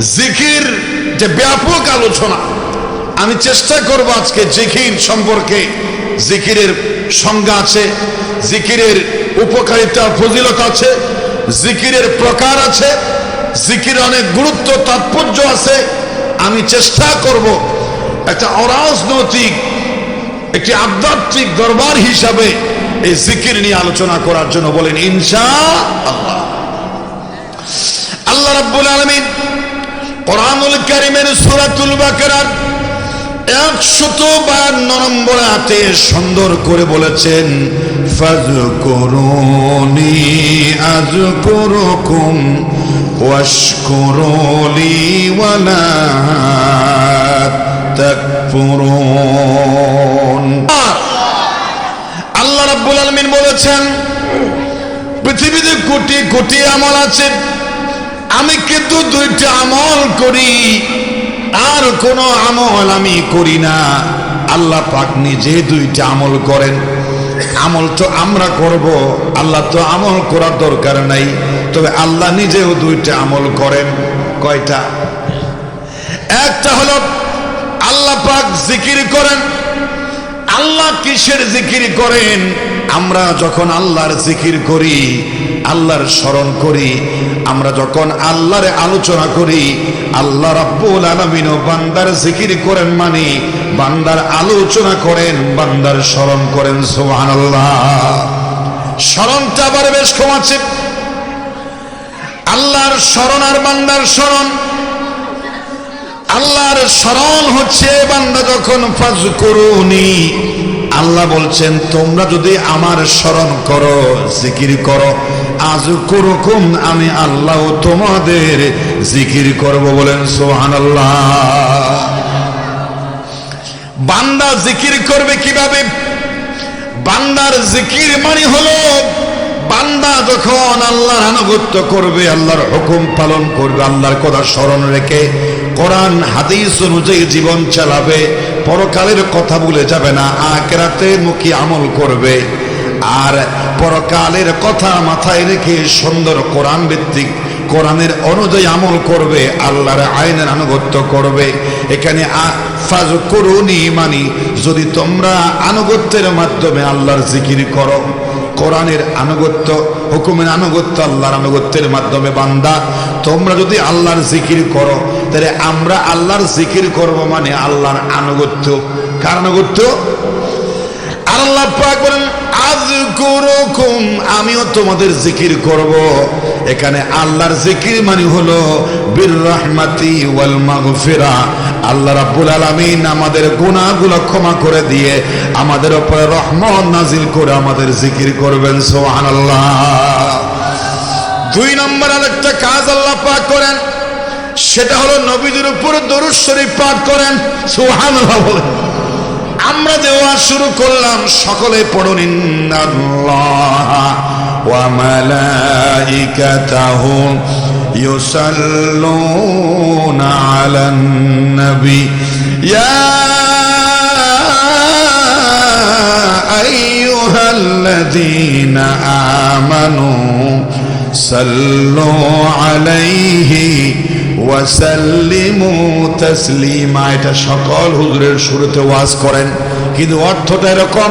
জিকির যে ব্যাপক আলোচনা, আমি চেষ্টা করব আজকে জিকির সম্পর্কে। জিকিরের সংজ্ঞা আছে, জিকিরের উপকারিতা, ফজিলত আছে, জিকিরের প্রকার আছে, জিকির অনেক গুরুত্ব, তাৎপর্য আছে। আমি চেষ্টা করব একটা অরাজনৈতিক, একটি আধ্যাত্মিক দরবার হিসাবে এই জিকির নিয়ে আলোচনা করার জন্য বলেন, ইনশা আল্লাহ। আল্লাহ রাব্বুল আলামিন কোরআনুল কারীমের সূরাতুল বাকারার একশত বায়ান্ন নম্বর হাতে সুন্দর করে বলেছেন ফাজকুরুনি আজকুরুকুম ওয়াশকুরুলি ওয়ালা তাকফুরুন। আল্লাহ রাব্বুল আলামিন বলেছেন, পৃথিবীতে কোটি কোটি আমল আছে আমি কিন্তু দুইটা আমল করি, আর কোন আমল আমি করি না। আল্লাহ পাক নিজে দুইটা আমল করেন। আমল তো আমরা করব, আল্লাহ তো আমল করার দরকার নাই। তবে আল্লাহ নিজেও দুইটা আমল করেন। কয়টা? একটা হলো আল্লাহ পাক জিকির করেন আল্লাহ কিসের জিকির করেন? আমরা যখন আল্লাহর জিকির করি, আল্লাহর স্মরণ করি, আমরা যখন আল্লাহর আলোচনা করি, আল্লাহ রাব্বুল আলামিন বান্দার জিকির করেন মানে বান্দার আলোচনা করেন, বান্দার স্মরণ করেন, সুবহানাল্লাহ। স্মরণটা আবার বেশ কম আছে আল্লাহর স্মরণ আর বান্দার স্মরণ আল্লাহর স্মরণ হচ্ছে, বান্দা যখন ফাজ করুনি। আল্লাহ বলছেন, তোমরা যদি আমার স্মরণ করো, জিকির করো আজ করুকুম আমি আল্লাহ তোমাদের জিকির করব বলেন সোহান বান্দা জিকির করবে কীভাবে? বান্দার জিকির মানে হলো বান্দা যখন আল্লাহর আনুগত্য করবে, আল্লাহর হুকুম পালন করবে, আল্লাহর কথা স্মরণ রেখে কোরআন, হাদিস অনুযায়ী জীবন চালাবে, পরকালের কথা ভুলে যাবে না আকেরাতে মুখী আমল করবে। আর পরকালের কথা মাথায় রেখে সুন্দর কোরআন ভিত্তিক কোরআনের অনুযায়ী আমল করবে, আল্লাহর আইনের আনুগত্য করবে। এখানে করুনি মানি যদি তোমরা আনুগত্যের মাধ্যমে আল্লাহর জিকির করো কোরআনের আনুগত্য, হুকুমের আনুগত্য, আল্লাহর আনুগত্যের মাধ্যমে বান্দা, তোমরা যদি আল্লাহর জিকির করো, তাহলে আমরা আল্লাহর জিকির করব মানে আল্লাহর আনুগত্য। কার আনুগত্য? আল্লাহ পাক বলেন আজ করুকুম আমিও তোমাদের জিকির করব। এখানে আল্লাহর জিকির মানে হলো, বীর রহমাতি ওয়াল মাগফিরা। আল্লাহ রাব্বুল আলামিন আমাদের গুনাহগুলো ক্ষমা করে দিয়ে আমাদের উপরে রহমত নাজিল করে আমাদের জিকির করবেন, সুবহানাল্লাহ। দুই নম্বর আরেকটা কাজ আল্লাহ পাক করেন, সেটা হলো নবীদের উপর দরুদ শরীফ পাঠ করেন, সুবহানাল্লাহ বলেন। আমরা দেওয়া শুরু করলাম, সকলে পড়ুন, ইন্নাল্লাহ। ওয়া মালাইকাতাহু ইউসাল্লুনা আলান নবী ইয়া আইয়ুহাল্লাযীনা আমানু সাল্লু আলাইহি ওয়াসাল্লিমু তাসলিমা এটা সকল হুজুরের শুরুতে ওয়াজ করেন। কিন্তু অর্থটা এরকম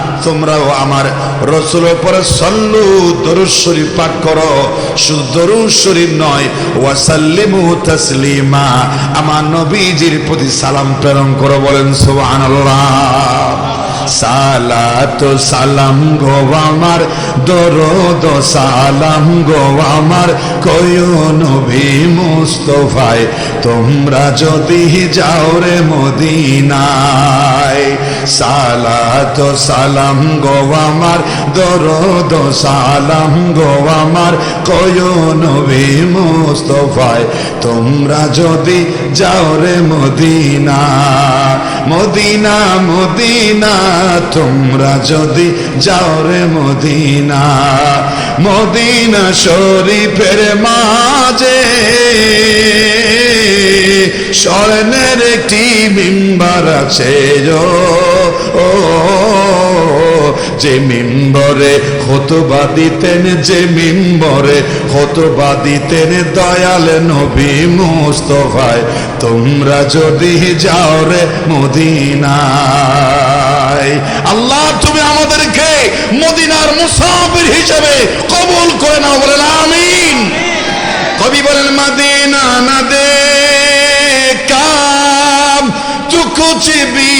তোমরাও আমার রসুল ওপর সল্লু দরুদ শরীফ পাঠ করো। শুধু দরুদ শরীফ নয়, ওয়াসাল্লিমু তাসলিমা। আমার নবীজির প্রতি সালাম প্রেরণ করো বলেন সুবহানাল্লাহ। সালাত সালাম গো আমার, দরদ সালাম গো আমার। কয় নবী মুস্তফায়, তোমরা যদি যাও রে মদিনায়। সালাত সালাম গো আমার, দরদ সালাম গো আমার। কয় নবী মুস্তফায়, তোমরা যদি যাও রে মদিনা। মদিনা মদিনা তোমরা যদি যাও রে মদিনা মদিনা শরীফের মাঝে, স্বর্ণের একটি মিম্বার আছে ও, যে মিম্বরে হতবা দিতেন, যে মিম্বরে হতবা দিতেন দয়াল নবী মুস্তফায়, তোমরা যদি যাও রে চাই আল্লাহ তুমি আমাদেরকে মদিনার মুসাফির হিসেবে কবুল করে নাও, বলেন আমিন। কবি বলেন, মাদিনা না দে কাম বি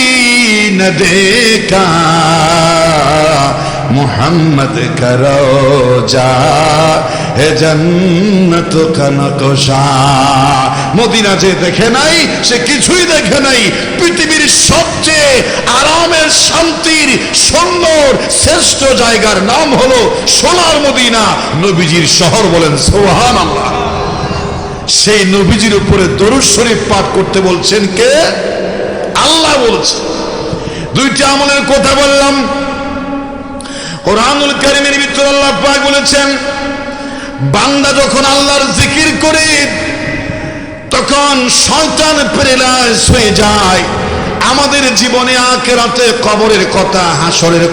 না দে মোহাম্মদ করো যা হে জন্নত কনকশা মদিনা যে দেখে নাই, সে কিছুই দেখে নাই। পৃথিবীর সবচেয়ে আরামের, শান্তির, সুন্দর, শ্রেষ্ঠ জায়গার নাম হলো সোনার মদিনা। নবীজির শহর বলেন সোহান আল্লাহ সেই নবীজির উপরে দরুদ শরীফ পাঠ করতে বলছেন কে? আল্লাহ বলছে। দুইটা আমলের কথা বললাম। কোরআনুল কারিমের ভিতর আল্লাহ পাক বলেছেন, বান্দা যখন আল্লাহর জিকির করে, তখন শয়তান প্রেরাস হয়ে যায়। আমাদের জীবনে আখেরাতে কবরের কথা, হাসরের